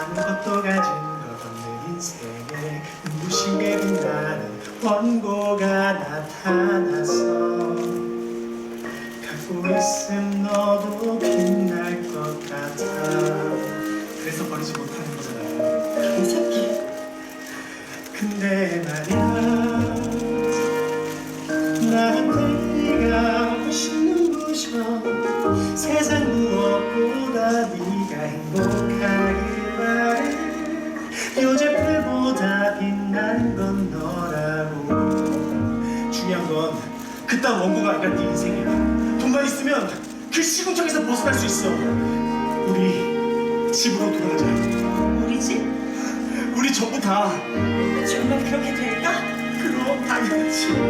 아무것도 가진 것 없는 인생에 눈부시게 빛나는 원고가 나타나서 갖고 있음 너도 빛날 것 같아. 그래서 버리지 못하는 거잖아요. 개새끼. 근데 말이야 나한테 네가 훨씬 눈부셔 세상 빛나는 건 너라고. 중요한 건 그딴 원고가 아니라 네 인생이야. 돈만 있으면 그 시궁창에서 벗어날 수 있어. 우리 집으로 돌아가자. 우리 집? 우리 전부 다. 정말 그렇게 될까? 그럼 당연하지